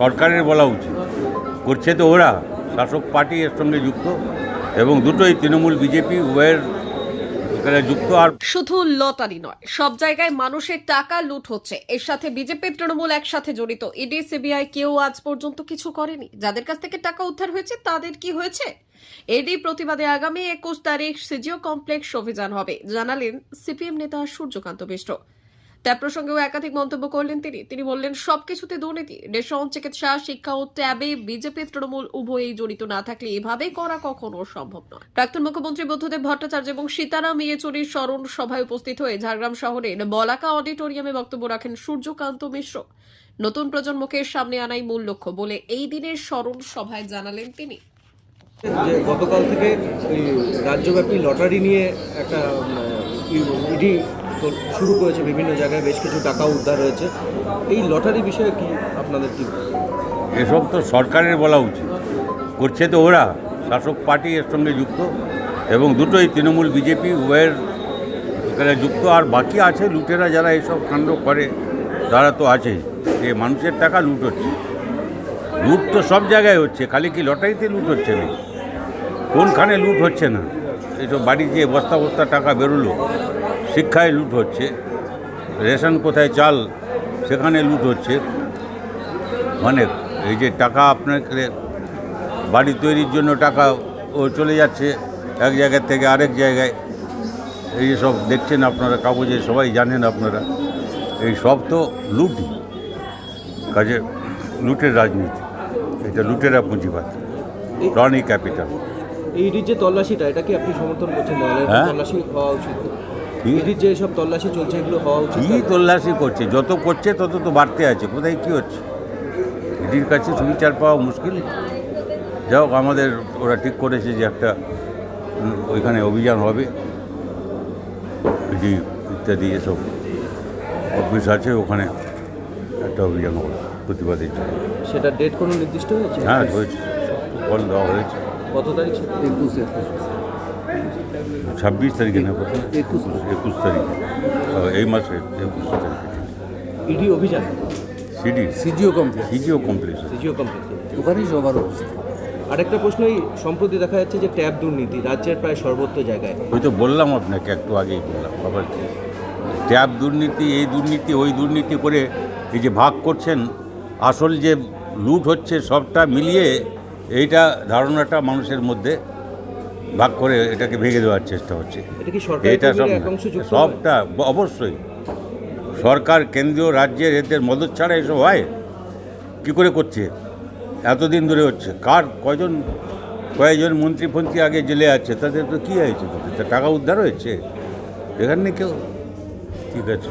সরকারের বলা উচিত। করছে তো ওরা, শাসক পার্টি এর সঙ্গে যুক্ত এবং দুটোই তৃণমূল, বিজেপি, উভয়ের যুক্ত আর শুধু লটারি নয়, সব জায়গায় মানুষের টাকা লুট হচ্ছে। এর সাথে বিজেপি তৃণমূল একসাথে জড়িত। ইডি, সিবিআই কেউ আজ পর্যন্ত কিছু করেনি। যাদের কাছ থেকে টাকা উদ্ধার হয়েছে, তাদের কি হয়েছে? এডি প্রতিবাদে আগামী একুশ তারিখ সিজিও কমপ্লেক্স অভিযান হবে। জানালেন সিপিএম নেতা সূর্যকান্ত মিশ্র ট্যাব প্রসঙ্গেও একাধিক মন্তব্য করলেন তিনি। তিনি বললেন, সবকিছুতে দুর্নীতি, রেশন, চিকিৎসা, শিক্ষা ও ট্যাবে বিজেপি, তৃণমূল উভয়ই জড়িত না থাকলে এভাবে করা কখনো সম্ভব নয়। প্রাক্তন মুখ্যমন্ত্রী বুদ্ধদেব ভট্টাচার্য এবং সীতারাম ইয়েচুরির স্মরণ সভায় উপস্থিত হয়ে ঝাড়গ্রাম শহরের বলাকা অডিটোরিয়ামে বক্তব্য রাখেন সূর্যকান্ত মিশ্র। নতুন প্রজন্মকে সামনে আনাই মূল লক্ষ্য বলে এই দিনের স্মরণ সভায় জানালেন তিনি। যে গতকাল থেকে ওই রাজ্যব্যাপী লটারি নিয়ে একটা ইডি শুরু করেছে বিভিন্ন জায়গায় বেশ কিছু টাকা উদ্ধার হয়েছে। এই লটারি বিষয়ে কি আপনাদের কি এসব তো সরকারের বলা উচিত। করছে তো ওরা। শাসক পার্টি এর সঙ্গে যুক্ত এবং দুটোই, তৃণমূল, বিজেপি, উভয়ের এখানে যুক্ত। আর বাকি আছে লুটেরা যারা এসব কাণ্ড করে, তারা তো আছেই যে মানুষের টাকা লুট হচ্ছে। লুট তো সব জায়গায় হচ্ছে। খালি কি লটারিতে লুট হচ্ছে না কোনখানে লুট হচ্ছে না? এইসব বাড়ি যে বস্তা বস্তা টাকা বেরোলো। শিক্ষায় লুট হচ্ছে রেশন কোথায় চাল সেখানে লুট হচ্ছে। অনেক এই যে টাকা আপনাকে বাড়ি তৈরির জন্য টাকা ও চলে যাচ্ছে এক জায়গা থেকে আরেক জায়গায়। এই যে সব দেখছেন আপনারা কাগজে সবাই জানেন আপনারা এই সব তো লুটই কাজে লুটের রাজনীতি এটা লুটেরা পুঁজিবাদ রনি ক্যাপিটাল। এই ইডির যে তল্লাশিটা এটা কি আপনি সমর্থন করছেন? হ্যাঁ। তল্লাশি হওয়া উচিত? ইডির যে সব তল্লাশি চলছে এগুলো হওয়া উচিত কী তল্লাশি করছে? যত করছে তত তো বাড়তে আছে। কোথায় কী হচ্ছে? ইডির কাছে সুবিচার পাওয়া মুশকিল? যাই হোক আমাদের ওরা ঠিক করেছে যে একটা ওইখানে অভিযান হবে। ইডি ইত্যাদি এসব অফিস আছে ওখানে একটা অভিযান হবে প্রতিবাদের জন্য। সেটা ডেট কোনো নির্দিষ্ট হয়েছে? হ্যাঁ হয়েছে। বল দেওয়া হয়েছে। কত তারিখ? একুশ একুশ। ছাব্বিশ তারিখে না কত? একুশ। একুশ তারিখে। এই মাসে একুশ তারিখে। ইডি অভিযান? CD. CGO complex. CGO complete CGO complex. ওখানেই সবার অবস্থা। আরেকটা প্রশ্ন এই সম্প্রতি দেখা যাচ্ছে যে ট্যাব দুর্নীতি রাজ্যের প্রায় সর্বত্র জায়গায়। ওই তো বললাম আপনাকে একটু আগেই বললাম আবার ট্যাব দুর্নীতি এই দুর্নীতি ওই দুর্নীতি করে এই যে ভাগ করছেন আসল যে লুট হচ্ছে সবটা মিলিয়ে এইটা ধারণাটা মানুষের মধ্যে ভাগ করে এটাকে ভেঙে দেওয়ার চেষ্টা হচ্ছে। এটা সব? সবটা অবশ্যই। সরকার কেন্দ্রীয় রাজ্যের এদের মদত ছাড়া এসব হয়? কী করে করছে? এতদিন ধরে হচ্ছে। কার কয়জন কয়েকজন মন্ত্রী ফন্ত্রী আগে জেলে আছে তাদের তো কী হয়েছে? তাদের টাকা উদ্ধার হয়েছে? এখানে কেউ? ঠিক আছে।